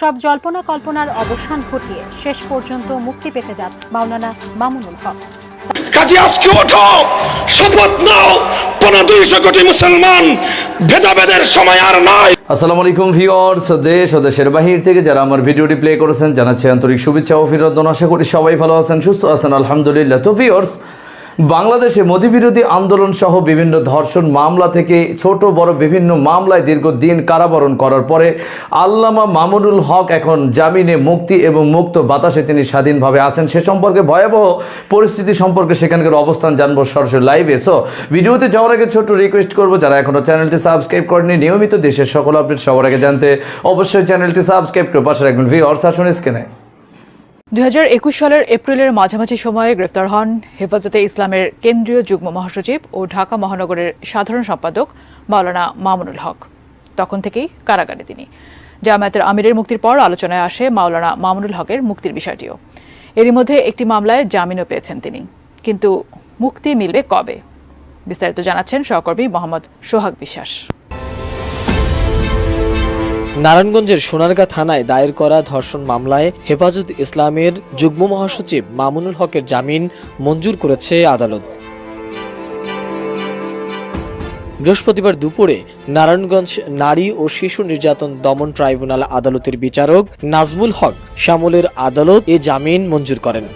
সব জল্পনা কল্পনার অবসান ঘটিয়ে শেষ পর্যন্ত মুক্তি পেতে যাচ্ছে মাওলানা মামুনুল হক। কাজে আজকে ওঠো! শপথ নাও! পনেরো দুইশো কোটি মুসলমান ভেদাভেদের সময় আর নাই। আসসালামু আলাইকুম ভিউয়ার্স দেশ ও দেশের বাহির থেকে যারা আমার ভিডিওটি প্লে করেছেন জানাচ্ছি আন্তরিক শুভেচ্ছা ও ফিরদন আশা করি সবাই ভালো আছেন সুস্থ আছেন। আলহামদুলিল্লাহ। তো ভিউয়ার্স বাংলাদেশে মোদী বিরোধী আন্দোলন সহ বিভিন্ন ধর্ষণ মামলা থেকে ছোট, বড় বিভিন্ন মামলায় দীর্ঘদিন কারাবরণ করার পরে আল্লামা মামুনুল হক এখন জামিনে মুক্তি এবং মুক্ত বাতাসে তিনি স্বাধীনভাবে আছেন। সে সম্পর্কে ভয়াবহ পরিস্থিতি সম্পর্কে সেখানকার অবস্থান জানব সরাসরি লাইভে সো ভিডিওতে যাওয়ার আগে ছোট রিকোয়েস্ট করব, যারা এখনও চ্যানেলটি সাবস্ক্রাইব করেনি নিয়মিত দেশের সকল আপডেট সবার আগে জানতে অবশ্যই চ্যানেলটি সাবস্ক্রাইব করে পাশে রাখবেন। ভি অর্স আসুন স্ক্রিনে দুই হাজার একুশ সালের এপ্রিলের মাঝামাঝি সময়ে গ্রেফতার হন হেফাজতে ইসলামের কেন্দ্রীয় যুগ্ম মহাসচিব ও ঢাকা মহানগরের সাধারণ সম্পাদক মাওলানা মামুনুল হক। তখন থেকেই কারাগারে তিনি। জামায়াতের আমিরের মুক্তির পর আলোচনায় আসে মাওলানা মামুনুল হকের মুক্তির বিষয়টিও। এরই মধ্যে একটি মামলায় জামিনও পেয়েছেন তিনি। কিন্তু মুক্তি মিলবে কবে? বিস্তারিত জানাচ্ছেন সহকর্মী মোহাম্মদ সোহাগ বিশ্বাস। নারায়ণগঞ্জের সোনারগাঁ থানায় দায়ের করা ধর্ষণ মামলায় হেফাজত ইসলামের যুগ্ম মহাসচিব মামুনুল হকের জামিন মঞ্জুর করেছে আদালত। বৃহস্পতিবার দুপুরে নারায়ণগঞ্জ নারী ও শিশু নির্যাতন দমন ট্রাইব্যুনাল আদালতের বিচারক নাজমুল হক শ্যামলের আদালত এ জামিন মঞ্জুর করেন।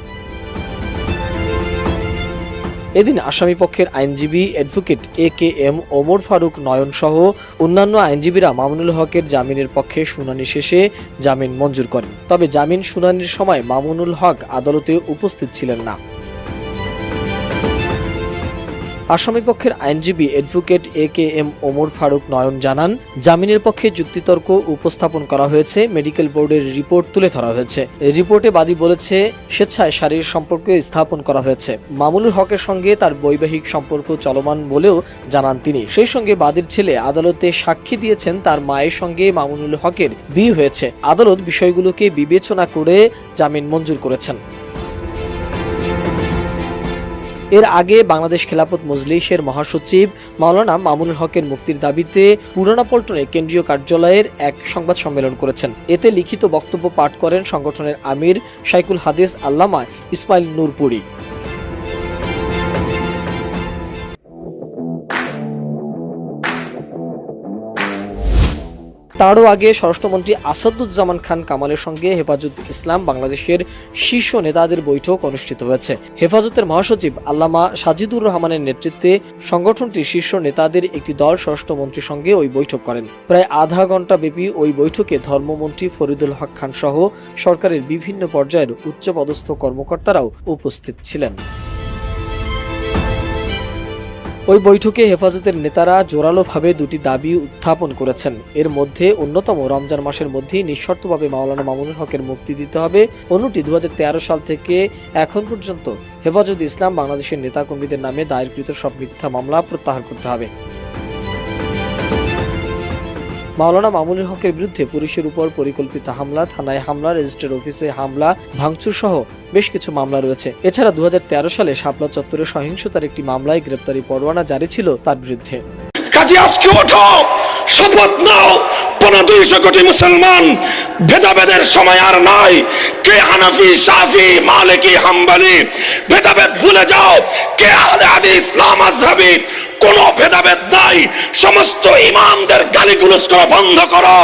এদিন আসামিপক্ষের আইনজীবী advocate A K M Omar Faruk নয়নসহ অন্যান্য আইনজীবীরা মামুনুল হকের জামিনের পক্ষে শুনানি শেষে জামিন মঞ্জুর করেন। তবে জামিন শুনানির সময় মামুনুল হক আদালতে উপস্থিত ছিলেন না। আসামি পক্ষের আইনজীবী advocate A K M Omar Faruk Nayan জানান, জামিনের পক্ষে যুক্তিতর্ক উপস্থাপন করা হয়েছে মেডিকেল বোর্ডের রিপোর্ট তুলে ধরা হয়েছে। রিপোর্টে বাদী বলেছে, স্বেচ্ছায় শারীরিক সম্পর্ক স্থাপন করা হয়েছে। মামুনুল হকের সঙ্গে তার বৈবাহিক সম্পর্ক চলমান বলেও জানান তিনি। সেই সঙ্গে বাদীর ছেলে আদালতে সাক্ষী দিয়েছেন তার মায়ের সঙ্গে মামুনুল হকের বিয়ে হয়েছে। আদালত বিষয়গুলোকে বিবেচনা করে জামিন মঞ্জুর করেছেন। এর আগে বাংলাদেশ খেলাপথ মজলিশের মহাসচিব মাওলানা মামুনুল হকের মুক্তির দাবিতে পুরানা পল্টনে কেন্দ্রীয় কার্যালয়ের এক সংবাদ সম্মেলন করেছেন। এতে লিখিত বক্তব্য পাঠ করেন সংগঠনের আমির শাইকুল হাদিস আল্লামা ইসমাইল নূরপুরি। তারও আগে স্বরাষ্ট্রমন্ত্রী আসাদুজ্জামান খান কামালের সঙ্গে হেফাজত ইসলাম বাংলাদেশের শীর্ষ নেতাদের বৈঠক অনুষ্ঠিত হয়েছে। হেফাজতের মহাসচিব আল্লামা সাজিদুর রহমানের নেতৃত্বে সংগঠনটির শীর্ষ নেতাদের একটি দল স্বরাষ্ট্রমন্ত্রীর সঙ্গে ওই বৈঠক করেন। প্রায় আধা ঘণ্টা ব্যাপী ওই বৈঠকে ধর্মমন্ত্রী ফরিদুল হক খান সহ সরকারের বিভিন্ন পর্যায়ের উচ্চপদস্থ কর্মকর্তারাও উপস্থিত ছিলেন। ওই বৈঠকে হেফাজতের নেতারা জোরালোভাবে দুটি দাবি উত্থাপন করেছেন। এর মধ্যে অন্যতম, রমজান মাসের মধ্যেই নিঃশর্তভাবে মাওলানা মামুনুল হকের মুক্তি দিতে হবে। অন্যটি দু হাজার তেরো সাল থেকে এখন পর্যন্ত হেফাজত ইসলাম বাংলাদেশের নেতাকর্মীদের নামে দায়েরকৃত সব মিথ্যা মামলা প্রত্যাহার করতে হবে। মাওলানা মামুনুল হকের বিরুদ্ধে পুলিশের উপর পরিকল্পিত হামলা, থানায় হামলা রেজিস্টার অফিসে হামলা ভাঙচুর সহ বেশ কিছু মামলা রয়েছে। এছাড়া দু সালে শাপলা চত্বরে সহিংসতার একটি মামলায় গ্রেপ্তারি পরোয়ানা জারি ছিল তার বিরুদ্ধে। ইসলাম আজহাবি কোন ভেদাভেদ নাই। সমস্ত ইমামদের গালিগুলোজ করা বন্ধ করো।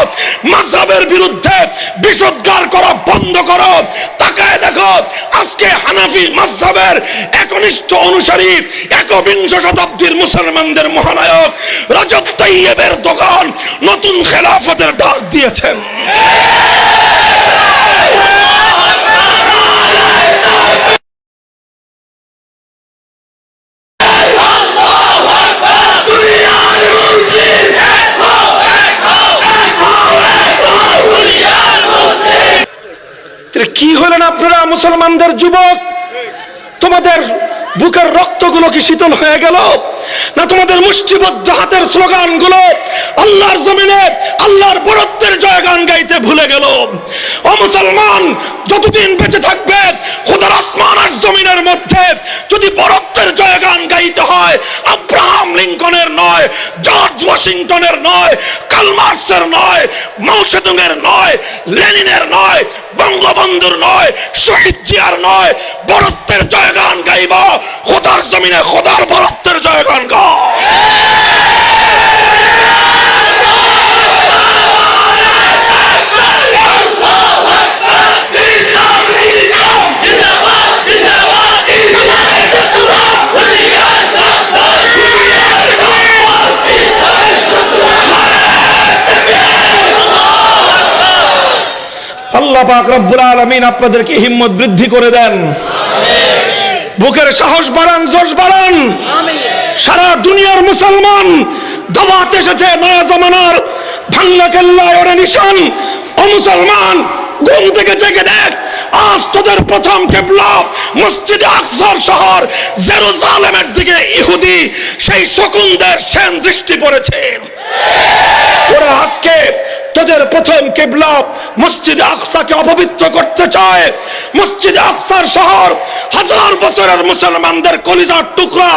মাযহাবের বিরুদ্ধে বিষোদ্গার করা বন্ধ করো। তাকায় দেখো, আজকে হানাফি মাযহাবের একনিষ্ঠ অনুসারী, একবিংশ শতাব্দীর মুসলমানদের মহানায়ক রাজত তাইয়েবের দোকান নতুন খেলাফতের ডাক দিয়েছেন। আপনারা মুসলমানদের যুবক, তোমাদের বুকের রক্তগুলো কি শীতল হয়ে গেল? না তোমাদের মুষ্টিবদ্ধ হাতের স্লোগানগুলো আল্লাহর জমিনে, আল্লাহর বরত্বের জয়গান গাইতে ভুলে গেল? ও মুসলমান, যতদিন বেঁচে থাকবে, খোদার আসমান আর জমিনের মধ্যে যদি বরত্বের জয়গান গাইতে হয় লিঙ্কনের নয়, জর্জ ওয়াশিংটনের নয় কালমার্সের নয় মৌসেদুংয়ের নয়, লেনিনের নয়, বঙ্গবন্ধুর নয়, শহীদ জিয়ার নয়, বরত্বের জয়গান গাইব, খোদার জমিনে খোদার বরত্বের জয়গান গাও। আল্লাহ পাক রব্বুল আলামিন আপনাদেরকে হিম্মত বৃদ্ধি করে দেন। বুকের সাহস বাড়ান জোশ বাড়ান। সারা দুনিয়ার মুসলমান দাওয়াত এসেছে নয়া জামানার ভাঙ্গা কেল্লায় ওরে নিশান। ও মুসলমান ঘুম থেকে জেগে দেখ আজ তোদের প্রথম কেবলা মসজিদ আকসার শহর জেরুজালেমের দিকে ইহুদি সেই শকুনদের সেন দৃষ্টি পড়েছে। ওরা আজকে তোদের প্রথম কেবলা মসজিদে আকসাকে অপবিত্র করতে চায়। মসজিদে আকসার শহর হাজার বছরের মুসলমানদের কলিজার টুকরা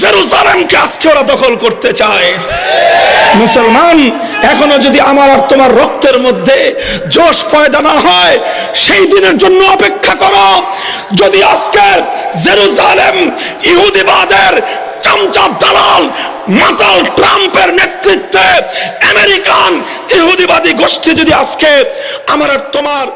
জেরুজালেমকে আজকে ওরা দখল করতে চায়। মুসলমান, এখনও যদি আমার আর তোমার রক্তের মধ্যে জোশ পয়দা না হয়, সেই দিনের জন্য অপেক্ষা করো। যদি আজকে জেরুজালেম ইহুদিবাদের চামচা দালাল মাতাল ট্রাম্পের নেতৃত্বে আমেরিকান ইহুদিবাদী গোষ্ঠী যদি আজকে আমার আর তোমার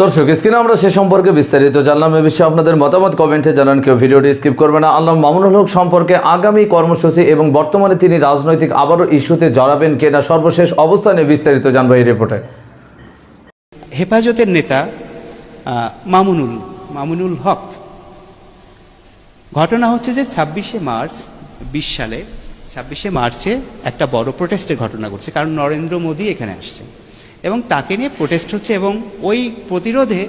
দর্শক স্ক্রিনে আমরা সে সম্পর্কে বিস্তারিত জানলাম। এ বিষয়ে আপনাদের মতামত কমেন্টে জানান কেউ ভিডিওটি স্কিপ করবে না। আল্লাহ মামুনুল হক সম্পর্কে আগামী কর্মসূচি এবং বর্তমানে তিনি রাজনৈতিক আবারও ইস্যুতে জড়াবেন কিনা সর্বশেষ অবস্থানে বিস্তারিত জানব এই রিপোর্টে। হেফাজতের নেতা মামুনুল মামুনুল হক। ঘটনা হচ্ছে যে ছাব্বিশে মার্চ বিশ সালে ছাব্বিশে মার্চে একটা বড় প্রোটেস্টের ঘটনা ঘটছে, কারণ নরেন্দ্র মোদী এখানে আসছে। এবং তাকে নিয়ে প্রোটেস্ট হচ্ছে এবং ওই প্রতিরোধে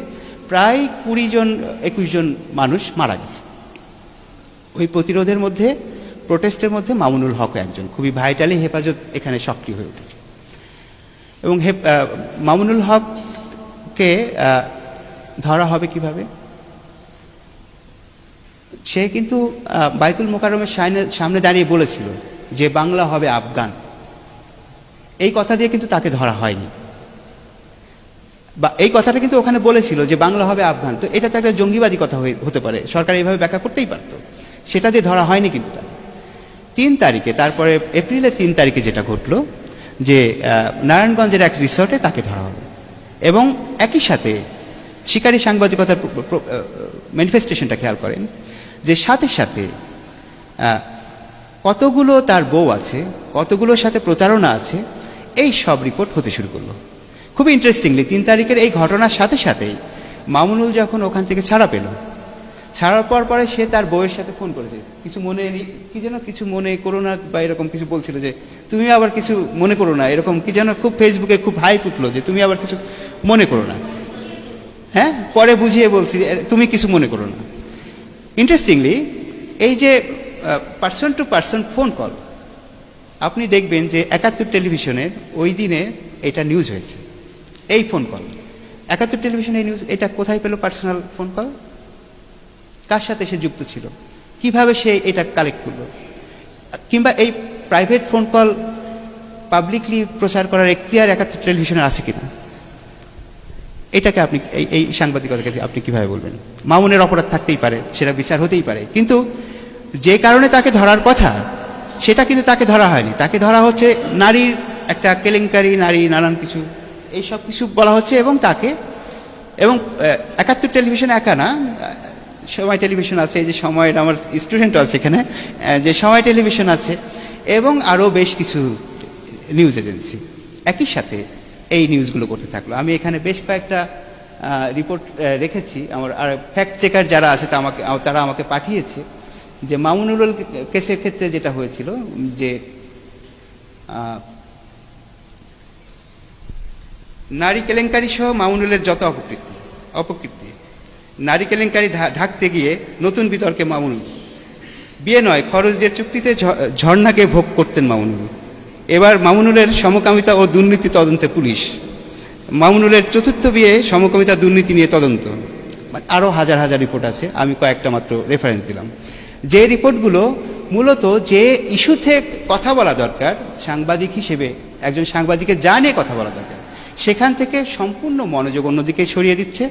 প্রায় কুড়ি জন, একুশ জন মানুষ মারা গেছে। ওই প্রতিরোধের মধ্যে প্রোটেস্টের মধ্যে মামুনুল হক একজন, খুবই ভাইটালি হেফাজত এখানে সক্রিয় হয়ে উঠেছে। এবং হে মামুনুল হককে ধরা হবে কীভাবে? সে কিন্তু বাইতুল মোকারমের সামনে দাঁড়িয়ে বলেছিল যে বাংলা হবে আফগান। এই কথা দিয়ে কিন্তু তাকে ধরা হয়নি। বা এই কথাটা কিন্তু ওখানে বলেছিল যে বাংলা হবে আফগান। তো এটা তো একটা জঙ্গিবাদী কথা হতে পারে। সরকার এইভাবে ব্যাখ্যা করতেই পারতো। সেটা দিয়ে ধরা হয়নি কিন্তু তাকে। তিন তারিখে, তারপরে এপ্রিলের তিন তারিখে যেটা ঘটলো, যে নারায়ণগঞ্জের এক রিসর্টে তাকে ধরা হলো এবং একই সাথে শিকারী সাংবাদিকতার ম্যানিফেস্টেশনটা খেয়াল করেন, যে সাথে সাথে কতগুলো তার বউ আছে, কতগুলোর সাথে প্রতারণা আছে, এই সব রিপোর্ট হতে শুরু করল। খুব ইন্টারেস্টিংলি তিন তারিখের এই ঘটনার সাথে সাথেই মামুনুল যখন ওখান থেকে ছাড়া পেল, ছাড়ার পর পরে সে তার বউয়ের সাথে ফোন করেছে। কিছু মনে কি যেন কিছু মনে করো না বা এরকম কিছু বলছিল যে, তুমি আবার কিছু মনে করো না। এরকম কি যেন খুব ফেসবুকে খুব হাইপ উঠল যে, তুমি আবার কিছু মনে করো না। হ্যাঁ? পরে বুঝিয়ে বলছি তুমি কিছু মনে করো না। ইন্টারেস্টিংলি এই যে person to person phone call আপনি দেখবেন যে একাত্তর টেলিভিশনের ওই দিনে এটা নিউজ হয়েছে। এই ফোন কল একাত্তর টেলিভিশনে এই নিউজ এটা কোথায় পেল পার্সোনাল ফোন কল কার সাথে সে যুক্ত ছিল? কীভাবে সে এটা কালেক্ট করল? কিংবা এই প্রাইভেট ফোন কল পাবলিকলি প্রচার করার এখতিয়ার একাত্তর টেলিভিশনের আছে কিনা? এটাকে আপনি, এই এই সাংবাদিকতাকে আপনি কীভাবে বলবেন? মামুনের অপরাধ থাকতেই পারে, সেটা বিচার হতেই পারে। কিন্তু যে কারণে তাকে ধরার কথা, সেটা কিন্তু তাকে ধরা হয়নি। তাকে ধরা হচ্ছে নারীর একটা কেলেঙ্কারি, নারী, নানান কিছু, এই সব কিছু বলা হচ্ছে এবং তাকে, এবং একাত্তর টেলিভিশন একা না সময় টেলিভিশন আছে, এই যে সময়ের আমার স্টুডেন্ট আছে এখানে যে সময় টেলিভিশন আছে, এবং আরও বেশ কিছু নিউজ এজেন্সি একই সাথে এই নিউজগুলো করতে থাকল। আমি এখানে বেশ কয়েকটা রিপোর্ট রেখেছি। আমার আর ফ্যাক্ট চেকার যারা আছে, তা আমাকে, তারা আমাকে পাঠিয়েছে। যে মামুনুল কেসের ক্ষেত্রে যেটা হয়েছিল, যে নারী কেলেঙ্কারি সহ মামুনুলের যত অপকৃতি অপকৃতি, নারী কেলেঙ্কারি ঢাকতে গিয়ে নতুন বিতর্কে মামুনুল। বিয়ে নয়, খরচ দিয়ে চুক্তিতে ঝর্ণাকে ভোগ করতেন মামুনুল। এবার মামুনুলের সমকামিতা ও দুর্নীতি তদন্তে পুলিশ। মামুনুলের চতুর্থ বিয়ে সমকামিতা দুর্নীতি নিয়ে তদন্ত। মানে আরও হাজার হাজার রিপোর্ট আছে, আমি কয়েকটা মাত্র রেফারেন্স দিলাম। যে রিপোর্টগুলো মূলত যে ইস্যুতে কথা বলা দরকার, সাংবাদিক হিসেবে, একজন সাংবাদিকের যা নিয়ে কথা বলা দরকার, সেখান থেকে সম্পূর্ণ মনোযোগ অন্যদিকে সরিয়ে দিচ্ছে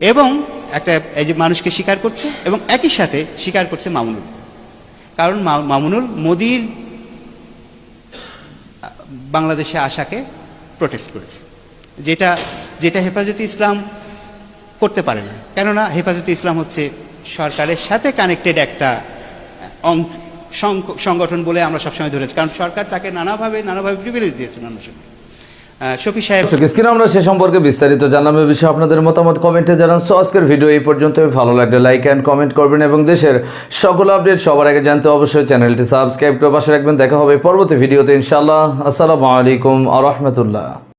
এবং একটা, এই যে মানুষকে স্বীকার করছে এবং একই সাথে স্বীকার করছে মামুনুল। কারণ মামুনুল মোদির, বাংলাদেশে আসাকে প্রোটেস্ট করেছে। যেটা যেটা হেফাজতে ইসলাম করতে পারে না। কেননা হেফাজতে ইসলাম হচ্ছে সরকারের সাথে কানেক্টেড একটা সংগঠন বলে আমরা সবসময় ধরেছি। কারণ সরকার তাকে নানাভাবে নানাভাবে প্রিভিলেজ দিয়েছে নানা সময় শফি সাহেব স্ক্রিনে আমরা সে সম্পর্কে বিস্তারিত জানলাম বিষয়ে আপনাদের মতামত কমেন্টে জানান। সো আজকের ভিডিও এই পর্যন্ত ভালো লাগলে লাইক অ্যান্ড কমেন্ট করবেন এবং দেশের সকল আপডেট সবার আগে জানতে অবশ্যই চ্যানেলটি সাবস্ক্রাইব করে পাশে রাখবেন। দেখা হবে পরবর্তী ভিডিওতে ইনশাআল্লাহ। আসসালামু আলাইকুম আ রহমতুল্লাহ।